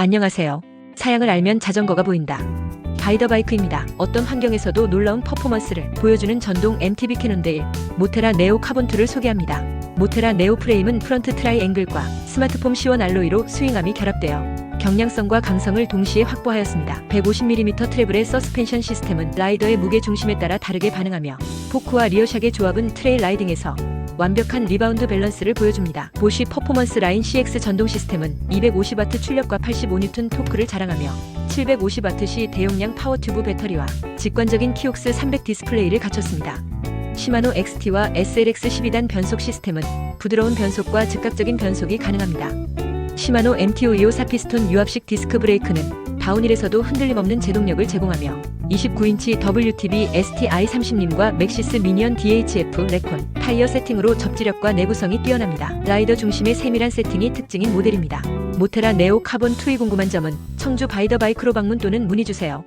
안녕하세요. 사양을 알면 자전거가 보인다. 바이더바이크입니다. 어떤 환경에서도 놀라운 퍼포먼스를 보여주는 전동 MTB 캐논데일 모테라 네오 카본2를 소개합니다. 모테라 네오 프레임은 프런트 트라이앵글과 스마트폼 시원 알로이로 스윙함이 결합되어 경량성과 강성을 동시에 확보하였습니다. 150mm 트래블의 서스펜션 시스템은 라이더의 무게 중심에 따라 다르게 반응하며 포크와 리어샥의 조합은 트레일 라이딩에서 완벽한 리바운드 밸런스를 보여줍니다. 보쉬 퍼포먼스 라인 CX 전동 시스템은 250W 출력과 85N 토크를 자랑하며 750W 대용량 파워 튜브 배터리와 직관적인 키옥스 300 디스플레이를 갖췄습니다. 시마노 XT와 SLX 12단 변속 시스템은 부드러운 변속과 즉각적인 변속이 가능합니다. 시마노 MT525 사피스톤 유압식 디스크 브레이크는 다운힐에서도 흔들림 없는 제동력을 제공하며 29인치 WTB STI30림과 맥시스 미니언 DHF 레콘 타이어 세팅으로 접지력과 내구성이 뛰어납니다. 라이더 중심의 세밀한 세팅이 특징인 모델입니다. 모테라 네오 카본 2이 궁금한 점은 청주 바이더 바이크로 방문 또는 문의 주세요.